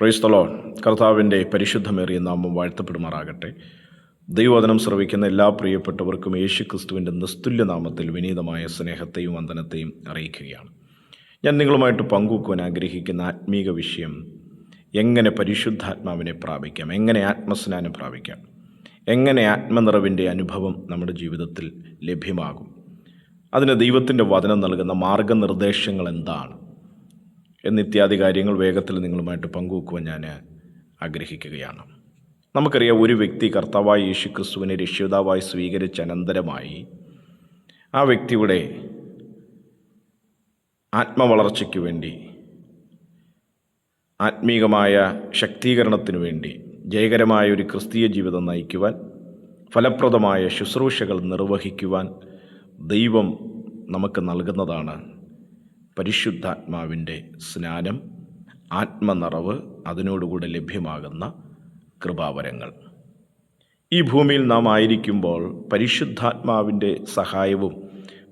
പ്രൈസ്തലോൺ കർത്താവിന്റെ പരിശുദ്ധമേറിയ നാമം വാഴ്ത്തപ്പെടുമാറാകട്ടെ. ദൈവവചനം ശ്രവിക്കുന്ന എല്ലാ പ്രിയപ്പെട്ടവർക്കും യേശു ക്രിസ്തുവിന്റെ നിസ്തുല്യനാമത്തിൽ വിനീതമായ സ്നേഹത്തെയും വന്ദനത്തെയും അറിയിക്കുകയാണ്. ഞാൻ നിങ്ങളുമായിട്ട് പങ്കുവെക്കുവാൻ ആഗ്രഹിക്കുന്ന ആത്മീക വിഷയം എങ്ങനെ പരിശുദ്ധാത്മാവിനെ പ്രാപിക്കാം എങ്ങനെ ആത്മസ്നാനം പ്രാപിക്കാം എങ്ങനെ ആത്മനിറവിന്റെ അനുഭവം നമ്മുടെ ജീവിതത്തിൽ ലഭ്യമാകും. അതിന് ദൈവത്തിന്റെ വചനം നൽകുന്ന മാർഗനിർദ്ദേശങ്ങൾ എന്താണ്? എന്നിത്യാദി കാര്യങ്ങൾ വേഗത്തിൽ നിങ്ങളുമായിട്ട് പങ്കുവെക്കുവാൻ ഞാൻ ആഗ്രഹിക്കുകയാണ്. നമുക്കറിയാം ഒരു വ്യക്തി കർത്താവായ യേശു ക്രിസ്തുവിനെ രക്ഷിതാവായി സ്വീകരിച്ച അനന്തരമായി ആ വ്യക്തിയുടെ ആത്മവളർച്ചയ്ക്ക് വേണ്ടി ആത്മീകമായ ശക്തീകരണത്തിനു വേണ്ടി ജയകരമായ ഒരു ക്രിസ്തീയ ജീവിതം നയിക്കുവാൻ ഫലപ്രദമായ ശുശ്രൂഷകൾ നിർവഹിക്കുവാൻ ദൈവം നമുക്ക് നൽകുന്നതാണ് പരിശുദ്ധാത്മാവിന്റെ സ്നാനം ആത്മനിറവ് അതിനോടുകൂടെ ലഭ്യമാകുന്ന കൃപാവരങ്ങൾ. ഈ ഭൂമിയിൽ നാം ആയിരിക്കുമ്പോൾ പരിശുദ്ധാത്മാവിന്റെ സഹായവും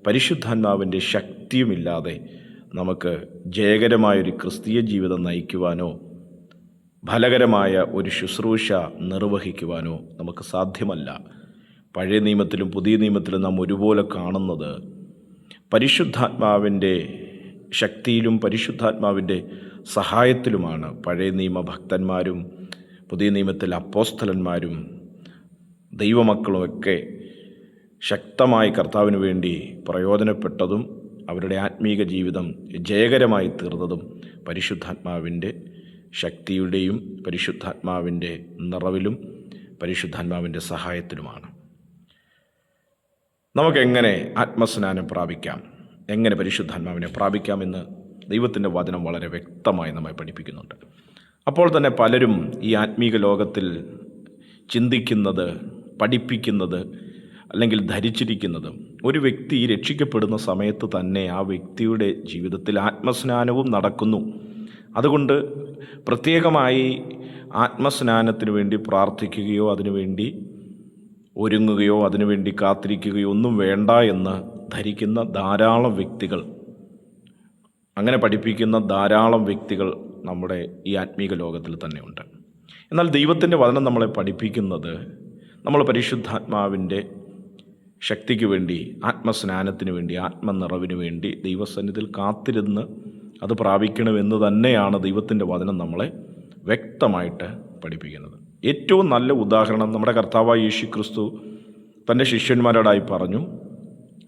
പരിശുദ്ധാത്മാവിന്റെ ശക്തിയുമില്ലാതെ നമുക്ക് ജയകരമായൊരു ക്രിസ്തീയ ജീവിതം നയിക്കുവാനോ ഫലകരമായ ഒരു ശുശ്രൂഷ നിർവഹിക്കുവാനോ നമുക്ക് സാധ്യമല്ല. പഴയ നിയമത്തിലും പുതിയ നിയമത്തിലും നാം ഒരുപോലെ കാണുന്നത് പരിശുദ്ധാത്മാവിന്റെ ശക്തിയിലും പരിശുദ്ധാത്മാവിന്റെ സഹായത്തിലുമാണ് പഴയ നിയമ ഭക്തന്മാരും പുതിയ നിയമത്തിൽ അപ്പോസ്തലന്മാരും ദൈവമക്കളുമൊക്കെ ശക്തമായി കർത്താവിന് വേണ്ടി പ്രയോജനപ്പെട്ടതും അവരുടെ ആത്മീക ജീവിതം ജയകരമായി തീർന്നതും പരിശുദ്ധാത്മാവിന്റെ ശക്തിയുടെയും പരിശുദ്ധാത്മാവിന്റെ നിറവിലും പരിശുദ്ധാത്മാവിന്റെ സഹായത്തിലുമാണ്. നമുക്കെങ്ങനെ ആത്മസ്നാനം പ്രാപിക്കാം? എങ്ങനെ പരിശുദ്ധാത്മാവിനെ പ്രാപിക്കാമെന്ന് ദൈവത്തിന്റെ വചനം വളരെ വ്യക്തമായി നമ്മെ പഠിപ്പിക്കുന്നുണ്ട്. അപ്പോൾ തന്നെ പലരും ഈ ആത്മീക ലോകത്തിൽ ചിന്തിക്കുന്നത് പഠിപ്പിക്കുന്നത് അല്ലെങ്കിൽ ധരിച്ചിരിക്കുന്നത് ഒരു വ്യക്തി രക്ഷിക്കപ്പെടുന്ന സമയത്ത് തന്നെ ആ വ്യക്തിയുടെ ജീവിതത്തിൽ ആത്മസ്നാനവും നടക്കുന്നു. അതുകൊണ്ട് പ്രത്യേകമായി ആത്മസ്നാനത്തിന് വേണ്ടി പ്രാർത്ഥിക്കുകയോ അതിനുവേണ്ടി ഒരുങ്ങുകയോ അതിനുവേണ്ടി കാത്തിരിക്കുകയോ ഒന്നും വേണ്ട എന്ന് ധരിക്കുന്ന ധാരാളം വ്യക്തികൾ അങ്ങനെ പഠിപ്പിക്കുന്ന ധാരാളം വ്യക്തികൾ നമ്മുടെ ഈ ആത്മീക ലോകത്തിൽ തന്നെയുണ്ട്. എന്നാൽ ദൈവത്തിന്റെ വചനം നമ്മളെ പഠിപ്പിക്കുന്നത് നമ്മൾ പരിശുദ്ധാത്മാവിന്റെ ശക്തിക്ക് വേണ്ടി ആത്മസ്നാനത്തിന് വേണ്ടി ആത്മനിറവിന് വേണ്ടി ദൈവസന്നിധിയിൽ കാത്തിരുന്ന് അത് പ്രാപിക്കണമെന്ന് തന്നെയാണ് ദൈവത്തിന്റെ വചനം നമ്മളെ വ്യക്തമായിട്ട് പഠിപ്പിക്കുന്നത്. ഏറ്റവും നല്ല ഉദാഹരണം നമ്മുടെ കർത്താവായ യേശു ക്രിസ്തു തന്റെ ശിഷ്യന്മാരോടായി പറഞ്ഞു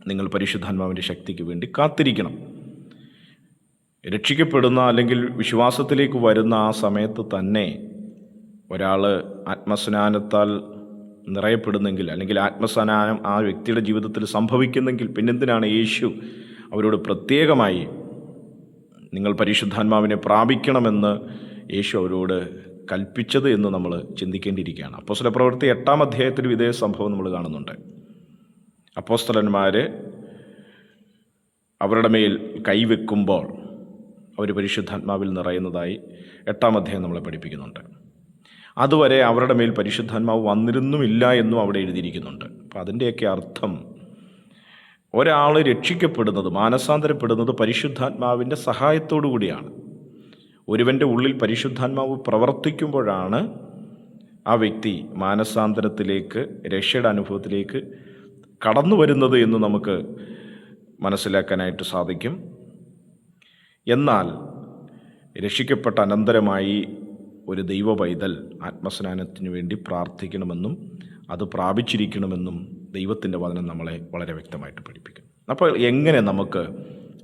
നിങ്ങൾ പരിശുദ്ധാത്മാവിന്റെ ശക്തിക്ക് വേണ്ടി കാത്തിരിക്കണം. രക്ഷിക്കപ്പെടുന്ന അല്ലെങ്കിൽ വിശ്വാസത്തിലേക്ക് വരുന്ന ആ സമയത്ത് തന്നെ ഒരാൾ ആത്മസ്നാനത്താൽ നിറയപ്പെടുന്നെങ്കിൽ അല്ലെങ്കിൽ ആത്മസ്നാനം ആ വ്യക്തിയുടെ ജീവിതത്തിൽ സംഭവിക്കുന്നെങ്കിൽ പിന്നെന്തിനാണ് യേശു അവരോട് പ്രത്യേകമായി നിങ്ങൾ പരിശുദ്ധാത്മാവിനെ പ്രാപിക്കണമെന്ന് യേശു അവരോട് കൽപ്പിച്ചത് എന്ന് നമ്മൾ ചിന്തിക്കേണ്ടിയിരിക്കുകയാണ്. അപ്പോൾ പ്രവൃത്തി എട്ടാം അധ്യായത്തിൽ ഇതേ സംഭവം നമ്മൾ കാണുന്നുണ്ട്. അപ്പോസ്തലന്മാർ അവരുടെ മേൽ കൈവെക്കുമ്പോൾ അവർ പരിശുദ്ധാത്മാവിൽ നിറയുന്നതായി എട്ടാം അധ്യായം നമ്മളെ പഠിപ്പിക്കുന്നുണ്ട്. അതുവരെ അവരുടെ മേൽ പരിശുദ്ധാത്മാവ് വന്നിരുന്നുമില്ല എന്നും അവിടെ എഴുതിയിരിക്കുന്നുണ്ട്. അപ്പം അതിന്റെയൊക്കെ അർത്ഥം ഒരാൾ രക്ഷിക്കപ്പെടുന്നത് മാനസാന്തരപ്പെടുന്നത് പരിശുദ്ധാത്മാവിന്റെ സഹായത്തോടു കൂടിയാണ്. ഒരുവന്റെ ഉള്ളിൽ പരിശുദ്ധാത്മാവ് പ്രവർത്തിക്കുമ്പോഴാണ് ആ വ്യക്തി മാനസാന്തരത്തിലേക്ക് രക്ഷയുടെ അനുഭവത്തിലേക്ക് കടന്നു വരുന്നത് എന്ന് നമുക്ക് മനസ്സിലാക്കാനായിട്ട് സാധിക്കും. എന്നാൽ രക്ഷിക്കപ്പെട്ട അനന്തരമായി ഒരു ദൈവ പൈതൽ ആത്മസ്നാനത്തിന് വേണ്ടി പ്രാർത്ഥിക്കണമെന്നും അത് പ്രാപിച്ചിരിക്കണമെന്നും ദൈവത്തിന്റെ വചനം നമ്മളെ വളരെ വ്യക്തമായിട്ട് പഠിപ്പിക്കും അപ്പോൾ എങ്ങനെ നമുക്ക്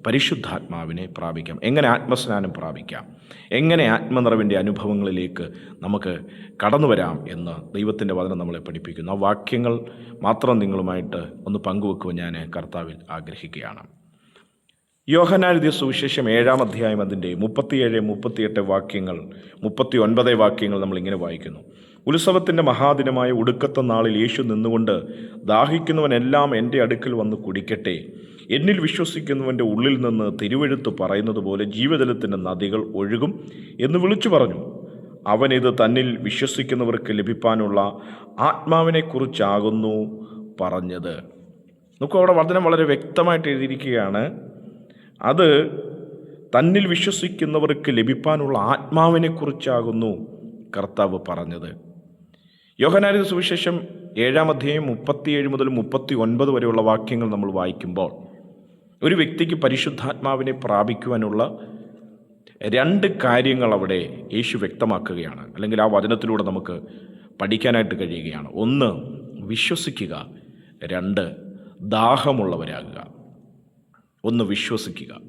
പരിശുദ്ധാത്മാവിനെ പ്രാപിക്കാം. എങ്ങനെ ആത്മസ്നാനം പ്രാപിക്കാം? എങ്ങനെ ആത്മനിറവിന്റെ അനുഭവങ്ങളിലേക്ക് നമുക്ക് കടന്നു വരാം എന്ന് ദൈവത്തിന്റെ വചനം നമ്മളെ പഠിപ്പിക്കുന്നു. ആ വാക്യങ്ങൾ മാത്രം നിങ്ങളുമായിട്ട് ഒന്ന് പങ്കുവെക്കുവാൻ ഞാൻ കർത്താവിൽ ആഗ്രഹിക്കുകയാണ്. യോഹനാനുദ്യ സുവിശേഷം ഏഴാം അധ്യായം അതിന്റെ മുപ്പത്തിയേഴ് മുപ്പത്തിയെട്ട് വാക്യങ്ങൾ മുപ്പത്തി ഒൻപത് വാക്യങ്ങൾ നമ്മളിങ്ങനെ വായിക്കുന്നു. ഉത്സവത്തിന്റെ മഹാദിനമായ ഒടുക്കത്തെ നാളിൽ യേശു നിന്നുകൊണ്ട് ദാഹിക്കുന്നവനെല്ലാം എന്റെ അടുക്കൽ വന്ന് കുടിക്കട്ടെ. എന്നിൽ വിശ്വസിക്കുന്നവന്റെ ഉള്ളിൽ നിന്ന് തിരുവെഴുത്ത് പറയുന്നത് പോലെ ജീവജലത്തിന്റെ നദികൾ ഒഴുകും എന്ന് വിളിച്ചു പറഞ്ഞു. അവനിത് തന്നിൽ വിശ്വസിക്കുന്നവർക്ക് ലഭിക്കാനുള്ള ആത്മാവിനെക്കുറിച്ചാകുന്നു പറഞ്ഞത്. നോക്കൂ അവിടെ വചനം വളരെ വ്യക്തമായിട്ട് എഴുതിയിരിക്കുകയാണ്. അത് തന്നിൽ വിശ്വസിക്കുന്നവർക്ക് ലഭിക്കാനുള്ള ആത്മാവിനെക്കുറിച്ചാകുന്നു കർത്താവ് പറഞ്ഞത്. യോഹനാരിത സുവിശേഷം ഏഴാം അധ്യായം മുപ്പത്തിയേഴ് മുതൽ മുപ്പത്തി ഒൻപത് വരെയുള്ള വാക്യങ്ങൾ നമ്മൾ വായിക്കുമ്പോൾ ഒരു വ്യക്തിക്ക് പരിശുദ്ധാത്മാവിനെ പ്രാപിക്കുവാനുള്ള രണ്ട് കാര്യങ്ങൾ അവിടെ യേശു വ്യക്തമാക്കുകയാണ്. അല്ലെങ്കിൽ ആ വചനത്തിലൂടെ നമുക്ക് പഠിക്കാനായിട്ട് കഴിയുകയാണ്. ഒന്ന് വിശ്വസിക്കുക. രണ്ട് ദാഹമുള്ളവരാകുക. ഒന്ന് വിശ്വസിക്കുക.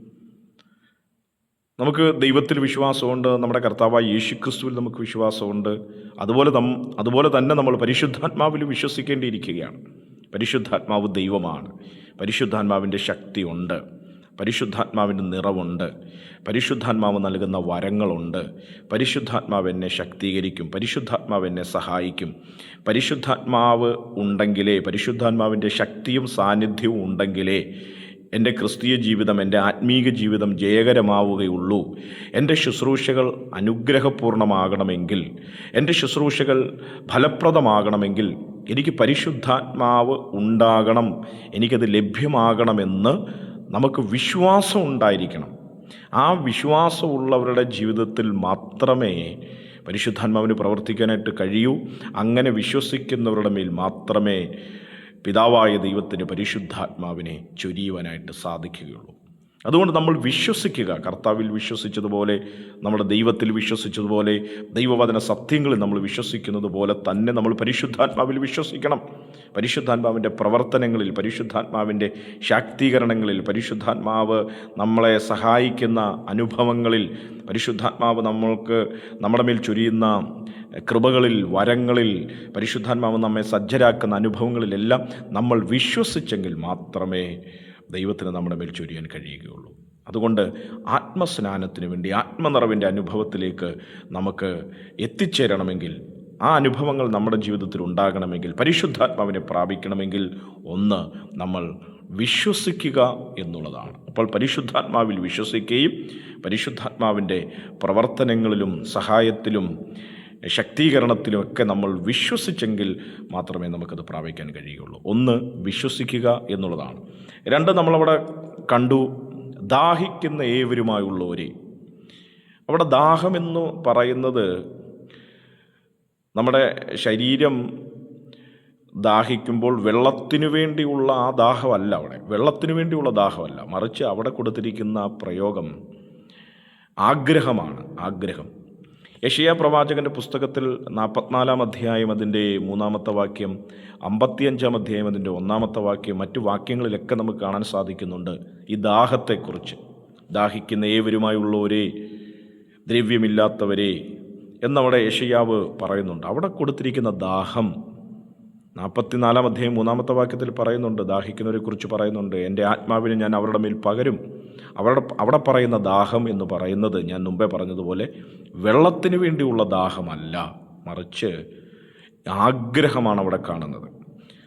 നമുക്ക് ദൈവത്തിൽ വിശ്വാസമുണ്ട് നമ്മുടെ കർത്താവായ യേശു ക്രിസ്തുവിൽ നമുക്ക് വിശ്വാസമുണ്ട്. അതുപോലെ നം അതുപോലെ തന്നെ നമ്മൾ പരിശുദ്ധാത്മാവിൽ വിശ്വസിക്കേണ്ടിയിരിക്കുകയാണ്. പരിശുദ്ധാത്മാവ് ദൈവമാണ്. പരിശുദ്ധാത്മാവിന്റെ ശക്തിയുണ്ട്. പരിശുദ്ധാത്മാവിന്റെ നിറവുണ്ട്. പരിശുദ്ധാത്മാവ് നൽകുന്ന വരങ്ങളുണ്ട്. പരിശുദ്ധാത്മാവ് എന്നെ ശക്തീകരിക്കും. പരിശുദ്ധാത്മാവ് എന്നെ സഹായിക്കും. പരിശുദ്ധാത്മാവ് ഉണ്ടെങ്കിലേ പരിശുദ്ധാത്മാവിന്റെ ശക്തിയും സാന്നിധ്യവും ഉണ്ടെങ്കിലേ എന്റെ ക്രിസ്തീയ ജീവിതം എന്റെ ആത്മീക ജീവിതം ജയകരമാവുകയുള്ളൂ. എന്റെ ശുശ്രൂഷകൾ അനുഗ്രഹപൂർണമാകണമെങ്കിൽ എന്റെ ശുശ്രൂഷകൾ ഫലപ്രദമാകണമെങ്കിൽ എനിക്ക് പരിശുദ്ധാത്മാവ് ഉണ്ടാകണം എനിക്കത് ലഭ്യമാകണമെന്ന് നമുക്ക് വിശ്വാസം ഉണ്ടായിരിക്കണം. ആ വിശ്വാസമുള്ളവരുടെ ജീവിതത്തിൽ മാത്രമേ പരിശുദ്ധാത്മാവിന് പ്രവർത്തിക്കാനായിട്ട് കഴിയൂ. അങ്ങനെ വിശ്വസിക്കുന്നവരുടെ മേൽ മാത്രമേ പിതാവായ ദൈവത്തിന്റെ പരിശുദ്ധാത്മാവിനെ ചൊരിയുവാനായിട്ട് സാധിക്കുകയുള്ളൂ. അതുകൊണ്ട് നമ്മൾ വിശ്വസിക്കുക. കർത്താവിൽ വിശ്വസിച്ചതുപോലെ നമ്മുടെ ദൈവത്തിൽ വിശ്വസിച്ചതുപോലെ ദൈവവചന സത്യങ്ങളിൽ നമ്മൾ വിശ്വസിക്കുന്നത് പോലെ തന്നെ നമ്മൾ പരിശുദ്ധാത്മാവിൽ വിശ്വസിക്കണം. പരിശുദ്ധാത്മാവിന്റെ പ്രവർത്തനങ്ങളിൽ പരിശുദ്ധാത്മാവിന്റെ ശാക്തീകരണങ്ങളിൽ പരിശുദ്ധാത്മാവ് നമ്മളെ സഹായിക്കുന്ന അനുഭവങ്ങളിൽ പരിശുദ്ധാത്മാവ് നമ്മൾക്ക് നമ്മുടെ മേൽ ചൊരിയുന്ന കൃപകളിൽ വരങ്ങളിൽ പരിശുദ്ധാത്മാവ് നമ്മെ സജ്ജരാക്കുന്ന അനുഭവങ്ങളിലെല്ലാം നമ്മൾ വിശ്വസിച്ചെങ്കിൽ മാത്രമേ ദൈവത്തിന് നമ്മുടെ മേൽ ചൊരിയാൻ കഴിയുകയുള്ളൂ. അതുകൊണ്ട് ആത്മസ്നാനത്തിന് വേണ്ടി ആത്മനിറവിന്റെ അനുഭവത്തിലേക്ക് നമുക്ക് എത്തിച്ചേരണമെങ്കിൽ ആ അനുഭവങ്ങൾ നമ്മുടെ ജീവിതത്തിൽ ഉണ്ടാകണമെങ്കിൽ പരിശുദ്ധാത്മാവിനെ പ്രാപിക്കണമെങ്കിൽ ഒന്ന് നമ്മൾ വിശ്വസിക്കുക എന്നുള്ളതാണ്. അപ്പോൾ പരിശുദ്ധാത്മാവിൽ വിശ്വസിക്കുകയും പരിശുദ്ധാത്മാവിന്റെ പ്രവർത്തനങ്ങളിലും സഹായത്തിലും ശക്തീകരണത്തിലുമൊക്കെ നമ്മൾ വിശ്വസിച്ചെങ്കിൽ മാത്രമേ നമുക്കത് പ്രാപിക്കാൻ കഴിയുകയുള്ളൂ. ഒന്ന് വിശ്വസിക്കുക എന്നുള്ളതാണ്. രണ്ട് നമ്മളവിടെ കണ്ടു ദാഹിക്കുന്ന ഏവരുമായുള്ളവരെ. അവിടെ ദാഹമെന്ന് പറയുന്നത് നമ്മുടെ ശരീരം ദാഹിക്കുമ്പോൾ വെള്ളത്തിനു വേണ്ടിയുള്ള ആ ദാഹമല്ല അവിടെ. വെള്ളത്തിനു വേണ്ടിയുള്ള ദാഹമല്ല. മറിച്ച് അവിടെ കൊടുത്തിരിക്കുന്ന പ്രയോഗം ആഗ്രഹമാണ്. ആഗ്രഹം. യഷിയ പ്രവാചകന്റെ പുസ്തകത്തിൽ നാൽപ്പത്തിനാലാം അധ്യായം അതിന്റെ മൂന്നാമത്തെ വാക്യം അമ്പത്തിയഞ്ചാം അധ്യായം അതിന്റെ ഒന്നാമത്തെ വാക്യം മറ്റു വാക്യങ്ങളിലൊക്കെ നമുക്ക് കാണാൻ സാധിക്കുന്നുണ്ട് ഈ ദാഹത്തെക്കുറിച്ച്. ദാഹിക്കുന്ന ഏവരുമായുള്ളവരെ ദ്രവ്യമില്ലാത്തവരെ എന്നവിടെ യഷയാവ് പറയുന്നുണ്ട്. അവിടെ കൊടുത്തിരിക്കുന്ന ദാഹം നാൽപ്പത്തിനാലാം അധ്യായം മൂന്നാമത്തെ വാക്യത്തിൽ പറയുന്നുണ്ട് ദാഹിക്കുന്നവരെക്കുറിച്ച് പറയുന്നുണ്ട് എന്റെ ആത്മാവിനെ ഞാൻ അവരുടെ മേൽ പകരും. അവരുടെ അവിടെ പറയുന്ന ദാഹം എന്ന് പറയുന്നത് ഞാൻ മുമ്പേ പറഞ്ഞതുപോലെ വെള്ളത്തിന് വേണ്ടിയുള്ള ദാഹമല്ല. മറിച്ച് ആഗ്രഹമാണ് അവിടെ കാണുന്നത്.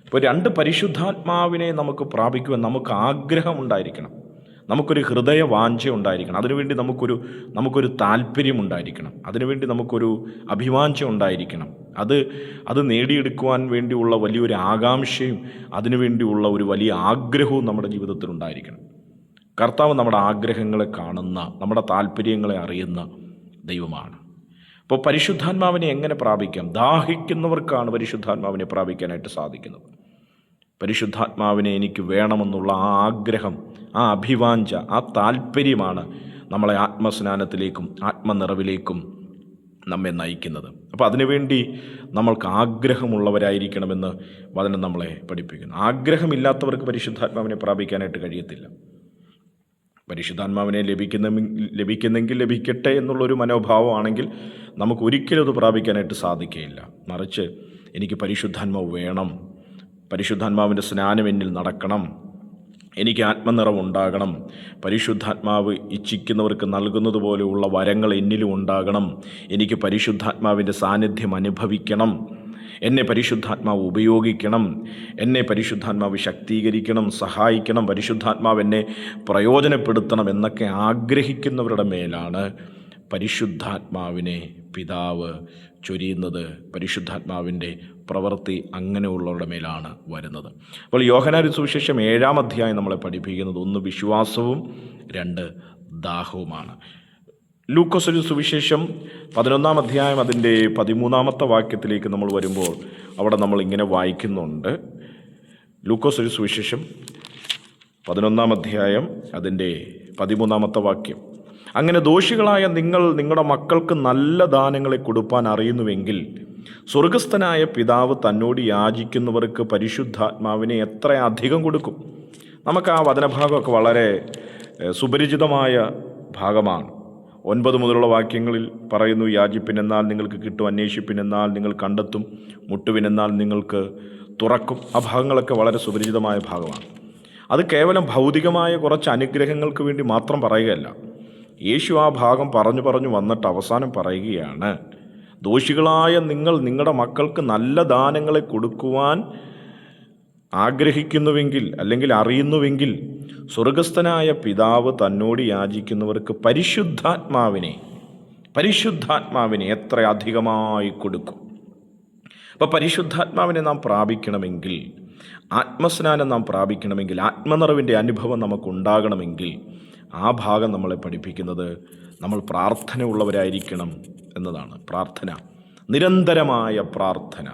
ഇപ്പോൾ രണ്ട് പരിശുദ്ധാത്മാവിനെ നമുക്ക് പ്രാപിക്കുവാൻ നമുക്ക് ആഗ്രഹം ഉണ്ടായിരിക്കണം. നമുക്കൊരു ഹൃദയ വാഞ്ച ഉണ്ടായിരിക്കണം. അതിനുവേണ്ടി നമുക്കൊരു നമുക്കൊരു താല്പര്യം ഉണ്ടായിരിക്കണം. അതിനുവേണ്ടി നമുക്കൊരു അഭിവാഞ്ച ഉണ്ടായിരിക്കണം. അത് അത് നേടിയെടുക്കുവാൻ വേണ്ടിയുള്ള വലിയൊരു ആകാംക്ഷയും അതിനുവേണ്ടിയുള്ള ഒരു വലിയ ആഗ്രഹവും നമ്മുടെ ജീവിതത്തിൽ ഉണ്ടായിരിക്കണം. കർത്താവ് നമ്മുടെ ആഗ്രഹങ്ങളെ കാണുന്ന നമ്മുടെ താല്പര്യങ്ങളെ അറിയുന്ന ദൈവമാണ്. അപ്പോൾ പരിശുദ്ധാത്മാവിനെ എങ്ങനെ പ്രാപിക്കാം? ദാഹിക്കുന്നവർക്കാണ് പരിശുദ്ധാത്മാവിനെ പ്രാപിക്കാനായിട്ട് സാധിക്കുന്നത്. പരിശുദ്ധാത്മാവിനെ എനിക്ക് വേണമെന്നുള്ള ആ ആഗ്രഹം ആ അഭിവാഞ്ച ആ താല്പര്യമാണ് നമ്മളെ ആത്മസ്നാനത്തിലേക്കും ആത്മനിറവിലേക്കും നമ്മെ നയിക്കുന്നത്. അപ്പോൾ അതിനുവേണ്ടി നമ്മൾക്ക് ആഗ്രഹമുള്ളവരായിരിക്കണമെന്ന് വചനം നമ്മളെ പഠിപ്പിക്കുന്നു. ആഗ്രഹമില്ലാത്തവർക്ക് പരിശുദ്ധാത്മാവിനെ പ്രാപിക്കാനായിട്ട് കഴിയത്തില്ല. പരിശുദ്ധാത്മാവിനെ ലഭിക്കുന്ന ലഭിക്കുന്നെങ്കിൽ ലഭിക്കട്ടെ എന്നുള്ളൊരു മനോഭാവമാണെങ്കിൽ നമുക്ക് ഒരിക്കലും അത് പ്രാപിക്കാനായിട്ട് സാധിക്കുകയില്ല. മറിച്ച് എനിക്ക് പരിശുദ്ധാത്മാവ് വേണം. പരിശുദ്ധാത്മാവിന്റെ സ്നാനം എന്നിൽ നടക്കണം. എനിക്ക് ആത്മനിറവുണ്ടാകണം പരിശുദ്ധാത്മാവ് ഇച്ഛിക്കുന്നവർക്ക് നൽകുന്നത് പോലെയുള്ള വരങ്ങൾ എന്നിലും ഉണ്ടാകണം. എനിക്ക് പരിശുദ്ധാത്മാവിന്റെ സാന്നിധ്യം അനുഭവിക്കണം. എന്നെ പരിശുദ്ധാത്മാവ് ഉപയോഗിക്കണം. എന്നെ പരിശുദ്ധാത്മാവ് ശക്തീകരിക്കണം സഹായിക്കണം. പരിശുദ്ധാത്മാവ് എന്നെ പ്രയോജനപ്പെടുത്തണം എന്നൊക്കെ ആഗ്രഹിക്കുന്നവരുടെ മേലാണ് പരിശുദ്ധാത്മാവിനെ പിതാവ് ചൊരിയുന്നത്. പരിശുദ്ധാത്മാവിന്റെ പ്രവൃത്തി അങ്ങനെയുള്ളവരുടെ മേലാണ് വരുന്നത്. അപ്പോൾ യോഹനാരി സുവിശേഷം ഏഴാം അധ്യായം നമ്മളെ പഠിപ്പിക്കുന്നത് ഒന്ന് വിശ്വാസവും രണ്ട് ദാഹവുമാണ്. ലൂക്കോസ് ഒരു സുവിശേഷം പതിനൊന്നാം അധ്യായം അതിന്റെ പതിമൂന്നാമത്തെ വാക്യത്തിലേക്ക് നമ്മൾ വരുമ്പോൾ അവിടെ നമ്മൾ ഇങ്ങനെ വായിക്കുന്നുണ്ട്. ലൂക്കോസ് ഒരു സുവിശേഷം പതിനൊന്നാം അധ്യായം അതിന്റെ പതിമൂന്നാമത്തെ വാക്യം. അങ്ങനെ ദോഷികളായ നിങ്ങൾ നിങ്ങളുടെ മക്കൾക്ക് നല്ല ദാനങ്ങളെ കൊടുപ്പാൻ അറിയുന്നുവെങ്കിൽ സ്വർഗസ്ഥനായ പിതാവ് തന്നോട് യാചിക്കുന്നവർക്ക് പരിശുദ്ധാത്മാവിനെ എത്ര അധികം കൊടുക്കും? നമുക്ക് ആ വചനഭാഗമൊക്കെ വളരെ സുപരിചിതമായ ഭാഗമാണ്. ഒൻപത് മുതലുള്ള വാക്യങ്ങളിൽ പറയുന്നു യാചിപ്പിനെന്നാൽ നിങ്ങൾക്ക് കിട്ടും അന്വേഷിപ്പിനെന്നാൽ നിങ്ങൾ കണ്ടെത്തും മുട്ടുവിനെന്നാൽ നിങ്ങൾക്ക് തുറക്കും. ആ ഭാഗങ്ങളൊക്കെ വളരെ സുപരിചിതമായ ഭാഗമാണ്. അത് കേവലം ഭൗതികമായ കുറച്ച് അനുഗ്രഹങ്ങൾക്ക് വേണ്ടി മാത്രം പറയുകയല്ല. യേശു ആ ഭാഗം പറഞ്ഞു പറഞ്ഞു വന്നിട്ട് അവസാനം പറയുകയാണ് ദോഷികളായ നിങ്ങൾ നിങ്ങളുടെ മക്കൾക്ക് നല്ല ദാനങ്ങളെ കൊടുക്കുവാൻ ആഗ്രഹിക്കുന്നുവെങ്കിൽ അല്ലെങ്കിൽ അറിയുന്നുവെങ്കിൽ സ്വർഗസ്ഥനായ പിതാവ് തന്നോട് യാചിക്കുന്നവർക്ക് പരിശുദ്ധാത്മാവിനെ പരിശുദ്ധാത്മാവിനെ എത്ര അധികമായി കൊടുക്കും? അപ്പോൾ പരിശുദ്ധാത്മാവിനെ നാം പ്രാപിക്കണമെങ്കിൽ ആത്മസ്നാനം നാം പ്രാപിക്കണമെങ്കിൽ ആത്മനിറവിന്റെ അനുഭവം നമുക്കുണ്ടാകണമെങ്കിൽ ആ ഭാഗം നമ്മളെ പഠിപ്പിക്കുന്നത് നമ്മൾ പ്രാർത്ഥന ഉള്ളവരായിരിക്കണം എന്നതാണ്. പ്രാർത്ഥന നിരന്തരമായ പ്രാർത്ഥന.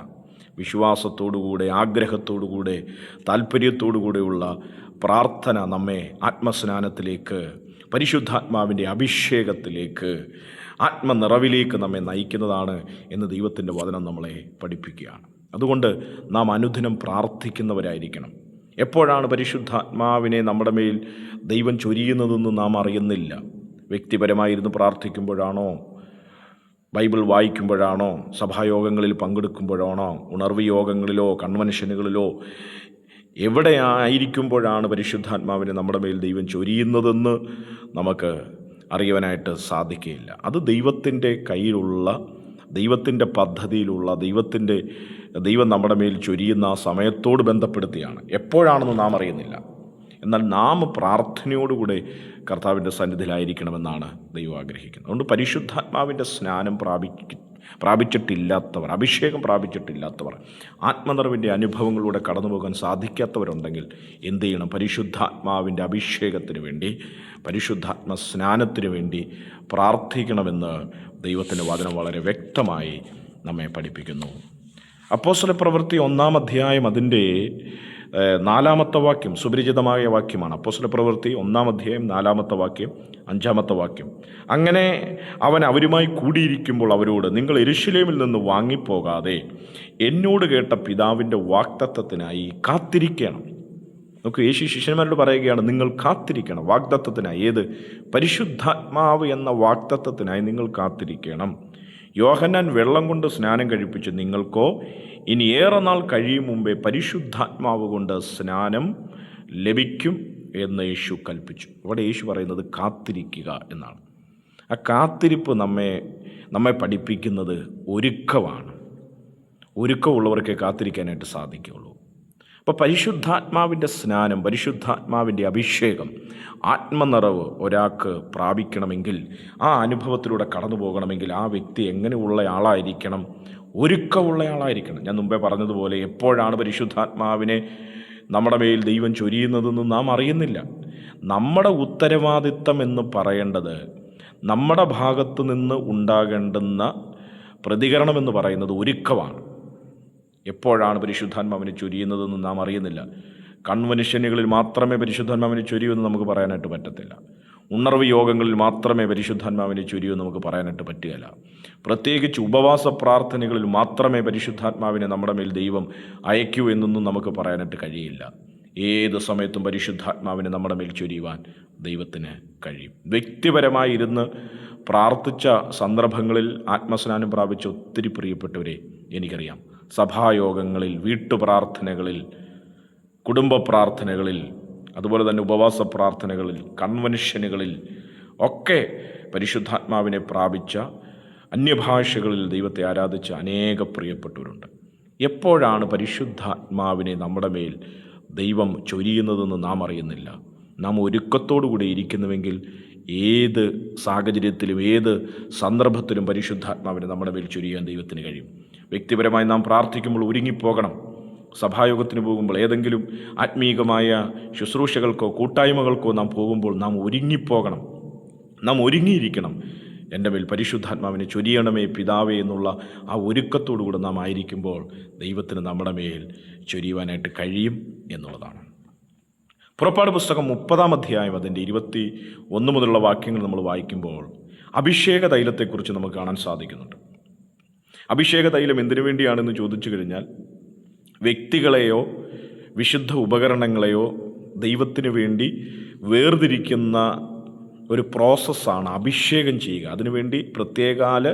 വിശ്വാസത്തോടുകൂടെ ആഗ്രഹത്തോടുകൂടെ താല്പര്യത്തോടുകൂടെയുള്ള പ്രാർത്ഥന നമ്മെ ആത്മസ്നാനത്തിലേക്ക് പരിശുദ്ധാത്മാവിന്റെ അഭിഷേകത്തിലേക്ക് ആത്മനിറവിലേക്ക് നമ്മെ നയിക്കുന്നതാണ് എന്ന് ദൈവത്തിന്റെ വചനം നമ്മളെ പഠിപ്പിക്കുകയാണ്. അതുകൊണ്ട് നാം അനുദിനം പ്രാർത്ഥിക്കുന്നവരായിരിക്കണം. എപ്പോഴാണ് പരിശുദ്ധാത്മാവിനെ നമ്മുടെ മേൽ ദൈവം ചൊരിയുന്നതെന്ന് നാം അറിയുന്നില്ല. വ്യക്തിപരമായിരുന്നു പ്രാർത്ഥിക്കുമ്പോഴാണോ? ബൈബിൾ വായിക്കുമ്പോഴാണോ സഭായോഗങ്ങളിൽ പങ്കെടുക്കുമ്പോഴാണോ ഉണർവ് യോഗങ്ങളിലോ കൺവെൻഷനുകളിലോ എവിടെ ആയിരിക്കുമ്പോഴാണ് പരിശുദ്ധാത്മാവിനെ നമ്മുടെ മേൽ ദൈവം ചൊരിയുന്നതെന്ന് നമുക്ക് അറിയുവാനായിട്ട് സാധിക്കുകയില്ല. അത് ദൈവത്തിന്റെ കയ്യിലുള്ള ദൈവത്തിന്റെ പദ്ധതിയിലുള്ള ദൈവത്തിന്റെ ദൈവം നമ്മുടെ മേൽ ചൊരിയുന്ന ആ സമയത്തോട് ബന്ധപ്പെടുത്തിയാണ്. എപ്പോഴാണെന്ന് നാം അറിയുന്നില്ല. എന്നാൽ നാം പ്രാർത്ഥനയോടുകൂടെ കർത്താവിന്റെ സന്നിധിയിലായിരിക്കണമെന്നാണ് ദൈവം ആഗ്രഹിക്കുന്നത്. അതുകൊണ്ട് പരിശുദ്ധാത്മാവിന്റെ സ്നാനം പ്രാപിക്ക പ്രാപിച്ചിട്ടില്ലാത്തവർ അഭിഷേകം പ്രാപിച്ചിട്ടില്ലാത്തവർ ആത്മനിറവിന്റെ അനുഭവങ്ങളിലൂടെ കടന്നു പോകാൻ സാധിക്കാത്തവരുണ്ടെങ്കിൽ എന്തു ചെയ്യണം? പരിശുദ്ധാത്മാവിന്റെ അഭിഷേകത്തിന് വേണ്ടി പരിശുദ്ധാത്മ സ്നാനത്തിന് വേണ്ടി പ്രാർത്ഥിക്കണമെന്ന് ദൈവത്തിന്റെ വചനം വളരെ വ്യക്തമായി നമ്മെ പഠിപ്പിക്കുന്നു. അപ്പോസ്തല പ്രവൃത്തി ഒന്നാം അധ്യായം അതിന്റെ നാലാമത്തെ വാക്യം സുപരിചിതമായ വാക്യമാണ്. അപ്പോസ്ല പ്രവൃത്തി ഒന്നാം അധ്യായം നാലാമത്തെ വാക്യം അഞ്ചാമത്തെ വാക്യം. അങ്ങനെ അവൻ അവരുമായി കൂടിയിരിക്കുമ്പോൾ അവരോട് നിങ്ങൾ എരുശിലേമിൽ നിന്ന് വാങ്ങിപ്പോകാതെ എന്നോട് കേട്ട പിതാവിന്റെ വാക്തത്വത്തിനായി കാത്തിരിക്കണം. നോക്കൂ യേശു ശിഷ്യന്മാരോട് പറയുകയാണ് നിങ്ങൾ കാത്തിരിക്കണം. വാഗ്ദത്വത്തിനായി ഏത്? പരിശുദ്ധാത്മാവ് എന്ന വാഗ്ദത്തത്തിനായി നിങ്ങൾ കാത്തിരിക്കണം. യോഹന്നാൻ വെള്ളം കൊണ്ട് സ്നാനം കഴിപ്പിച്ച് നിങ്ങൾക്കോ ഇനി ഏറെ നാൾ കഴിയും മുമ്പേ പരിശുദ്ധാത്മാവ് കൊണ്ട് സ്നാനം ലഭിക്കും എന്ന് യേശു കൽപ്പിച്ചു. ഇവിടെ യേശു പറയുന്നത് കാത്തിരിക്കുക എന്നാണ്. ആ കാത്തിരിപ്പ് നമ്മെ നമ്മെ പഠിപ്പിക്കുന്നത് ഒരുക്കമാണ്. ഒരുക്കമുള്ളവർക്കേ കാത്തിരിക്കാനായിട്ട് സാധിക്കുകയുള്ളൂ. അപ്പോൾ പരിശുദ്ധാത്മാവിന്റെ സ്നാനം പരിശുദ്ധാത്മാവിന്റെ അഭിഷേകം ആത്മനിറവ് ഒരാൾക്ക് പ്രാപിക്കണമെങ്കിൽ ആ അനുഭവത്തിലൂടെ കടന്നു പോകണമെങ്കിൽ ആ വ്യക്തി എങ്ങനെയുള്ള ആളായിരിക്കണം? ഒരുക്കമുള്ള ആളായിരിക്കണം. ഞാൻ മുമ്പേ പറഞ്ഞതുപോലെ എപ്പോഴാണ് പരിശുദ്ധാത്മാവിനെ നമ്മുടെ മേൽ ദൈവം ചൊരിയുന്നതെന്ന് നാം അറിയുന്നില്ല. നമ്മുടെ ഉത്തരവാദിത്തം എന്ന് പറയേണ്ടത് നമ്മുടെ ഭാഗത്ത് നിന്ന് ഉണ്ടാകേണ്ടുന്ന പ്രതികരണം എന്ന് പറയുന്നത് ഒരുക്കമാണ്. എപ്പോഴാണ് പരിശുദ്ധാത്മാവിനെ ചൊരിയുന്നതെന്ന് നാം അറിയുന്നില്ല. കൺവെൻഷനുകളിൽ മാത്രമേ പരിശുദ്ധാത്മാവിനെ ചൊരിയൂ എന്ന് നമുക്ക് പറയാനായിട്ട് പറ്റത്തില്ല. ഉണർവ് യോഗങ്ങളിൽ മാത്രമേ പരിശുദ്ധാത്മാവിനെ ചൊരിയൂ നമുക്ക് പറയാനായിട്ട് പറ്റുകയില്ല. പ്രത്യേകിച്ച് ഉപവാസ പ്രാർത്ഥനകളിൽ മാത്രമേ പരിശുദ്ധാത്മാവിനെ നമ്മുടെ മേൽ ദൈവം അയക്കൂ എന്നൊന്നും നമുക്ക് പറയാനായിട്ട് കഴിയില്ല. ഏത് സമയത്തും പരിശുദ്ധാത്മാവിനെ നമ്മുടെ മേൽ ചൊരിയുവാൻ ദൈവത്തിന് കഴിയും. വ്യക്തിപരമായി ഇരുന്ന് പ്രാർത്ഥിച്ച സന്ദർഭങ്ങളിൽ ആത്മസ്നാനം പ്രാപിച്ച ഒത്തിരി പ്രിയപ്പെട്ടവരെ എനിക്കറിയാം. സഭായോഗങ്ങളിൽ വീട്ടുപ്രാർത്ഥനകളിൽ കുടുംബ പ്രാർത്ഥനകളിൽ അതുപോലെ തന്നെ ഉപവാസ പ്രാർത്ഥനകളിൽ കൺവെൻഷനുകളിൽ ഒക്കെ പരിശുദ്ധാത്മാവിനെ പ്രാപിച്ച അന്യഭാഷകളിൽ ദൈവത്തെ ആരാധിച്ച അനേക പ്രിയപ്പെട്ടവരുണ്ട്. എപ്പോഴാണ് പരിശുദ്ധാത്മാവിനെ നമ്മുടെ മേൽ ദൈവം ചൊരിയുന്നതെന്ന് നാം അറിയുന്നില്ല. നാം ഒരുക്കത്തോടുകൂടി ഇരിക്കുന്നുവെങ്കിൽ ഏത് സാഹചര്യത്തിലും ഏത് സന്ദർഭത്തിലും പരിശുദ്ധാത്മാവിനെ നമ്മുടെ മേൽ ചൊരിയാൻ ദൈവത്തിന് കഴിയും. വ്യക്തിപരമായി നാം പ്രാർത്ഥിക്കുമ്പോൾ ഒരുങ്ങിപ്പോകണം. സഭായോഗത്തിന് പോകുമ്പോൾ ഏതെങ്കിലും ആത്മീകമായ ശുശ്രൂഷകൾക്കോ കൂട്ടായ്മകൾക്കോ നാം പോകുമ്പോൾ നാം ഒരുങ്ങിപ്പോകണം. നാം ഒരുങ്ങിയിരിക്കണം. എന്റെ മേൽ പരിശുദ്ധാത്മാവിനെ ചൊരിയണമേ പിതാവേ എന്നുള്ള ആ ഒരുക്കത്തോടുകൂടെ നാം ആയിരിക്കുമ്പോൾ ദൈവത്തിന് നമ്മുടെ മേൽ ചൊരിയുവാനായിട്ട് കഴിയും എന്നുള്ളതാണ്. പുറപ്പാട് പുസ്തകം മുപ്പതാം അധ്യായം അതിന്റെ ഇരുപത്തി ഒന്ന് മുതലുള്ള വാക്യങ്ങൾ നമ്മൾ വായിക്കുമ്പോൾ അഭിഷേക തൈലത്തെക്കുറിച്ച് നമുക്ക് കാണാൻ സാധിക്കുന്നുണ്ട്. അഭിഷേക തൈലം എന്തിനു വേണ്ടിയാണെന്ന് ചോദിച്ചു കഴിഞ്ഞാൽ വ്യക്തികളെയോ വിശുദ്ധ ഉപകരണങ്ങളെയോ ദൈവത്തിന് വേണ്ടി വേർതിരിക്കുന്ന ഒരു പ്രോസസ്സാണ് അഭിഷേകം ചെയ്യുക. അതിനുവേണ്ടി പ്രത്യേകാല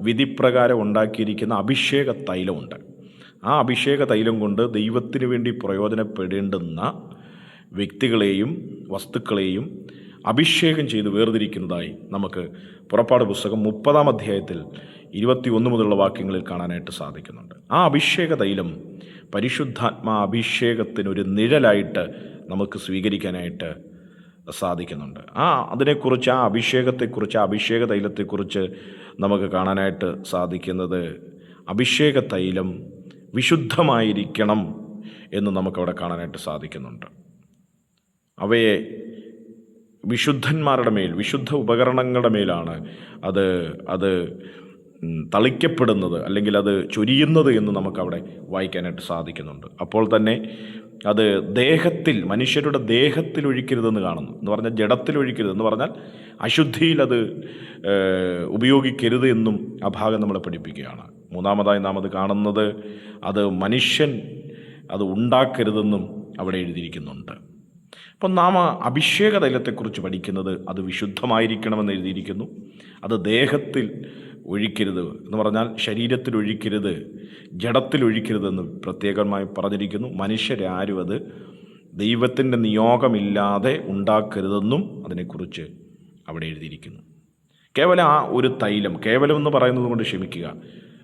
വിധിപ്രകാരം ഉണ്ടാക്കിയിരിക്കുന്ന അഭിഷേക തൈലമുണ്ട് ആ അഭിഷേക തൈലം കൊണ്ട് ദൈവത്തിന് വേണ്ടി പ്രയോജനപ്പെടേണ്ടുന്ന വ്യക്തികളെയും വസ്തുക്കളെയും അഭിഷേകം ചെയ്ത് വേർതിരിക്കുന്നതായി നമുക്ക് പുറപ്പാട് പുസ്തകം മുപ്പതാം അധ്യായത്തിൽ ഇരുപത്തി ഒന്ന് മുതലുള്ള വാക്യങ്ങളിൽ കാണാനായിട്ട് സാധിക്കുന്നുണ്ട്. ആ അഭിഷേക തൈലം പരിശുദ്ധാത്മാ അഭിഷേകത്തിനൊരു നിഴലായിട്ട് നമുക്ക് സ്വീകരിക്കാനായിട്ട് സാധിക്കുന്നുണ്ട്. ആ അതിനെക്കുറിച്ച് ആ അഭിഷേകത്തെക്കുറിച്ച് ആ അഭിഷേക തൈലത്തെക്കുറിച്ച് നമുക്ക് കാണാനായിട്ട് സാധിക്കുന്നത് അഭിഷേക തൈലം വിശുദ്ധമായിരിക്കണം എന്ന് നമുക്കവിടെ കാണാനായിട്ട് സാധിക്കുന്നുണ്ട്. അവയെ വിശുദ്ധന്മാരുടെ മേൽ വിശുദ്ധ ഉപകരണങ്ങളുടെ മേലാണ് അത് അത് തളിക്കപ്പെടുന്നത് അല്ലെങ്കിൽ അത് ചൊരിയുന്നത് എന്ന് നമുക്കവിടെ വായിക്കാനായിട്ട് സാധിക്കുന്നുണ്ട്. അപ്പോൾ തന്നെ അത് ദേഹത്തിൽ മനുഷ്യരുടെ ദേഹത്തിൽ ഒഴിക്കരുതെന്ന് കാണുന്നു. എന്ന് പറഞ്ഞാൽ ജഡത്തിൽ ഒഴിക്കരുത്. എന്ന് പറഞ്ഞാൽ അശുദ്ധിയിൽ അത് ഉപയോഗിക്കരുത് എന്നും ആ ഭാഗം നമ്മളെ പഠിപ്പിക്കുകയാണ്. മൂന്നാമതായി നാം അത് കാണുന്നത് അത് മനുഷ്യൻ അത് ഉണ്ടാക്കരുതെന്നും അവിടെ എഴുതിയിരിക്കുന്നുണ്ട്. അപ്പം നാം അഭിഷേക തൈലത്തെക്കുറിച്ച് പഠിക്കുന്നത് അത് വിശുദ്ധമായിരിക്കണമെന്ന് എഴുതിയിരിക്കുന്നു. അത് ദേഹത്തിൽ ഒഴിക്കരുത് എന്ന് പറഞ്ഞാൽ ശരീരത്തിൽ ഒഴിക്കരുത് ജഡത്തിൽ ഒഴിക്കരുതെന്ന് പ്രത്യേകമായി പറഞ്ഞിരിക്കുന്നു. മനുഷ്യരാരും അത് ദൈവത്തിന്റെ നിയോഗമില്ലാതെ ഉണ്ടാക്കരുതെന്നും അതിനെക്കുറിച്ച് അവിടെ എഴുതിയിരിക്കുന്നു. കേവലം ആ ഒരു തൈലം കേവലം എന്ന് പറയുന്നത് കൊണ്ട് ക്ഷമിക്കുക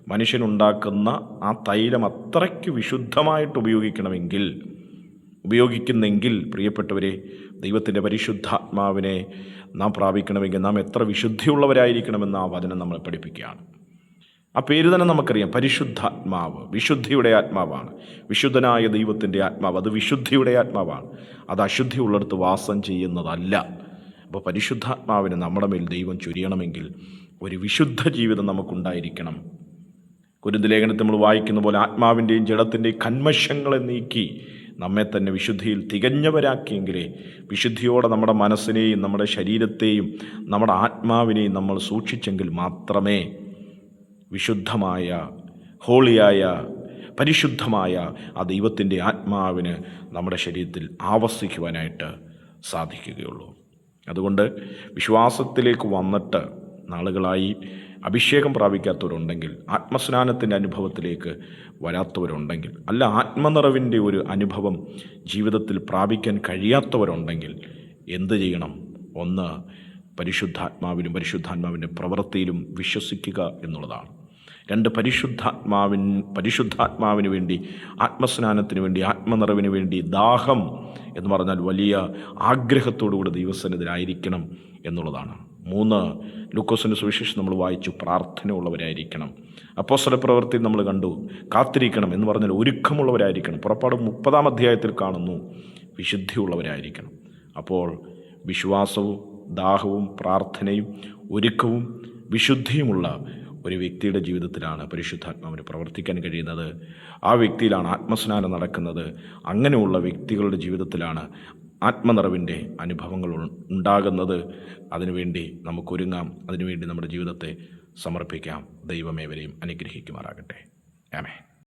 മനുഷ്യനുണ്ടാക്കുന്ന ആ തൈലം അത്രയ്ക്ക് വിശുദ്ധമായിട്ട് ഉപയോഗിക്കണമെങ്കിൽ ഉപയോഗിക്കുന്നെങ്കിൽ പ്രിയപ്പെട്ടവരെ ദൈവത്തിന്റെ പരിശുദ്ധാത്മാവിനെ നാം പ്രാപിക്കണമെങ്കിൽ നാം എത്ര വിശുദ്ധിയുള്ളവരായിരിക്കണമെന്ന് ആ വചനം നമ്മളെ പഠിപ്പിക്കുകയാണ്. ആ പേര് തന്നെ നമുക്കറിയാം. പരിശുദ്ധാത്മാവ്. വിശുദ്ധിയുടെ ആത്മാവാണ്. വിശുദ്ധനായ ദൈവത്തിന്റെ ആത്മാവ്. അത് വിശുദ്ധിയുടെ ആത്മാവാണ്. അത് അശുദ്ധി ഉള്ളിടത്ത് വാസം ചെയ്യുന്നതല്ല. അപ്പോൾ പരിശുദ്ധാത്മാവിന് നമ്മുടെ മേൽ ദൈവം ചൊരിയണമെങ്കിൽ ഒരു വിശുദ്ധ ജീവിതം നമുക്കുണ്ടായിരിക്കണം. കുരുന്ത് ലേഖനത്തിൽ നമ്മൾ വായിക്കുന്ന പോലെ ആത്മാവിന്റെയും ജഡത്തിന്റെയും കന്മശങ്ങളെ നീക്കി നമ്മെ തന്നെ വിശുദ്ധിയിൽ തികഞ്ഞവരാക്കിയെങ്കിലേ വിശുദ്ധിയോടെ നമ്മുടെ മനസ്സിനെയും നമ്മുടെ ശരീരത്തെയും നമ്മുടെ ആത്മാവിനെയും നമ്മൾ സൂക്ഷിച്ചെങ്കിൽ മാത്രമേ വിശുദ്ധമായ ഹോളിയായ പരിശുദ്ധമായ ആ ദൈവത്തിന്റെ ആത്മാവിന് നമ്മുടെ ശരീരത്തിൽ ആവസിക്കുവാനായിട്ട് സാധിക്കുകയുള്ളൂ. അതുകൊണ്ട് വിശ്വാസത്തിലേക്ക് വന്നിട്ട് നാളുകളായി അഭിഷേകം പ്രാപിക്കാത്തവരുണ്ടെങ്കിൽ ആത്മസ്നാനത്തിന്റെ അനുഭവത്തിലേക്ക് വരാത്തവരുണ്ടെങ്കിൽ അല്ല ആത്മനിറവിന്റെ ഒരു അനുഭവം ജീവിതത്തിൽ പ്രാപിക്കാൻ കഴിയാത്തവരുണ്ടെങ്കിൽ എന്ത് ചെയ്യണം? ഒന്ന് പരിശുദ്ധാത്മാവിലും പരിശുദ്ധാത്മാവിന്റെ പ്രവൃത്തിയിലും വിശ്വസിക്കുക എന്നുള്ളതാണ്. രണ്ട് പരിശുദ്ധാത്മാവിൻ പരിശുദ്ധാത്മാവിന് വേണ്ടി ആത്മസ്നാനത്തിന് വേണ്ടി ആത്മനിറവിന് വേണ്ടി ദാഹം എന്ന് പറഞ്ഞാൽ വലിയ ആഗ്രഹത്തോടുകൂടി ദൈവസന്നിധിയിലായിരിക്കണം എന്നുള്ളതാണ്. മൂന്ന് ലൂക്കോസിന്റെ സുവിശേഷം നമ്മൾ വായിച്ചു പ്രാർത്ഥന ഉള്ളവരായിരിക്കണം അപ്പോസ്തല പ്രവൃത്തി നമ്മൾ കണ്ടു കാത്തിരിക്കണം എന്ന് പറഞ്ഞാൽ ഒരുക്കമുള്ളവരായിരിക്കണം. പുറപ്പാട് മുപ്പതാം അധ്യായത്തിൽ കാണുന്നു വിശുദ്ധിയുള്ളവരായിരിക്കണം. അപ്പോൾ വിശ്വാസവും ദാഹവും പ്രാർത്ഥനയും ഒരുക്കവും വിശുദ്ധിയുമുള്ള ഒരു വ്യക്തിയുടെ ജീവിതത്തിലാണ് പരിശുദ്ധാത്മാവിന് പ്രവർത്തിക്കാൻ കഴിയുന്നത്. ആ വ്യക്തിയിലാണ് ആത്മസ്നാനം നടക്കുന്നത്. അങ്ങനെയുള്ള വ്യക്തികളുടെ ജീവിതത്തിലാണ് ആത്മനിറവിന്റെ അനുഭവങ്ങൾ ഉണ്ടാകുന്നത് അതിനുവേണ്ടി നമുക്കൊരുങ്ങാം. അതിനുവേണ്ടി നമ്മുടെ ജീവിതത്തെ സമർപ്പിക്കാം. ദൈവമേവരെയും അനുഗ്രഹിക്കുമാറാകട്ടെ. ആമേൻ.